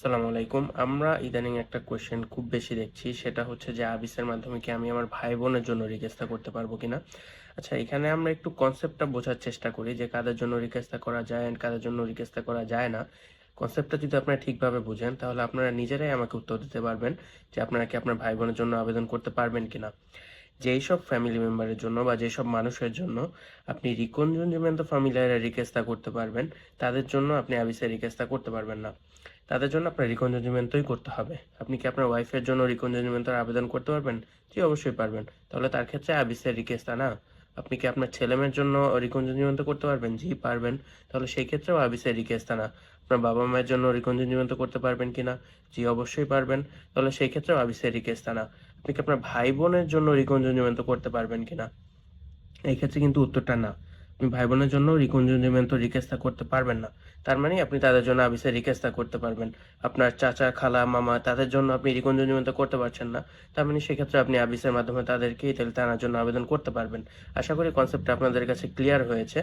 আসসালামু আলাইকুম। আমরা ইদানিং একটা কোয়েশ্চেন খুব বেশি দেখছি, সেটা হচ্ছে যে আবিসের মাধ্যমে কি আমি আমার ভাই বোনের জন্য রিকোয়েস্টটা করতে পারব কিনা? আচ্ছা এখানে আমরা একটু কনসেপ্টটা বোঝার চেষ্টা করি যে কাদের জন্য রিকোয়েস্টটা করা যায় and কাদের জন্য রিকোয়েস্টটা করা যায় না। কনসেপ্টটা যদি আপনারা ঠিকভাবে বুঝেন, তাহলে আপনারা নিজেরাই আমাকে উত্তর দিতে পারবেন যে আপনারা কি আপনার ভাই বোনের জন্য আবেদন করতে পারবেন কিনা। যেই সব ফ্যামিলি মেম্বারের জন্য বা যেসব মানুষের জন্য আপনি রিকনজনজিমেন্ট ফ্যামিলিয়ারে রিকোয়েস্টটা করতে পারবেন, তাদের জন্য আপনি আবিসের রিকোয়েস্টটা করতে পারবেন না। তাদের জন্য আপনার রিকনজনজিমেন্টই করতে হবে। আপনি কি আপনার ওয়াইফের জন্য রিকনজনজিমেন্টের আবেদন করতে পারবেন? জি, অবশ্যই পারবেন। তাহলে তার ক্ষেত্রে আবিসের রিকোয়েস্টটা না? আপনি কি আপনার ছেলেমেয়ের জন্য রিকনজনজিমেন্ট করতে পারবেন? জি, পারবেন। তাহলে সেই ক্ষেত্রেও আবিসের রিকোয়েস্টটা না। আপনার বাবা মায়ের জন্য রিকনজনজিমেন্ট করতে পারবেন কিনা জি, অবশ্যই পারবেন। তাহলে সেই ক্ষেত্রেও আবিসের রিকোয়েস্টটা না। আপনি কি আপনার ভাই বোনের জন্য রিকনজনজিমেন্ট করতে পারবেন কিনা? এই ক্ষেত্রে কিন্তু উত্তরটা না। আপনি ভাই বোনের জন্য রিকনজনজিমেন্ট রিকোয়েস্টটা করতে পারবেন না। তার মানে আপনি তাদের জন্য আবিসের রিকোয়েস্টটা করতে পারবেন। আপনার চাচা, খালা, মামা তাদের জন্য আপনি রিকনজনজিমেন্ট করতে পারছেন না। তার মানে সেক্ষেত্রে আপনি আবিসের মাধ্যমে তাদেরকে ইতালি টানার জন্য আবেদন করতে পারবেন। আশা করি কনসেপ্টটা আপনাদের কাছে ক্লিয়ার হয়েছে।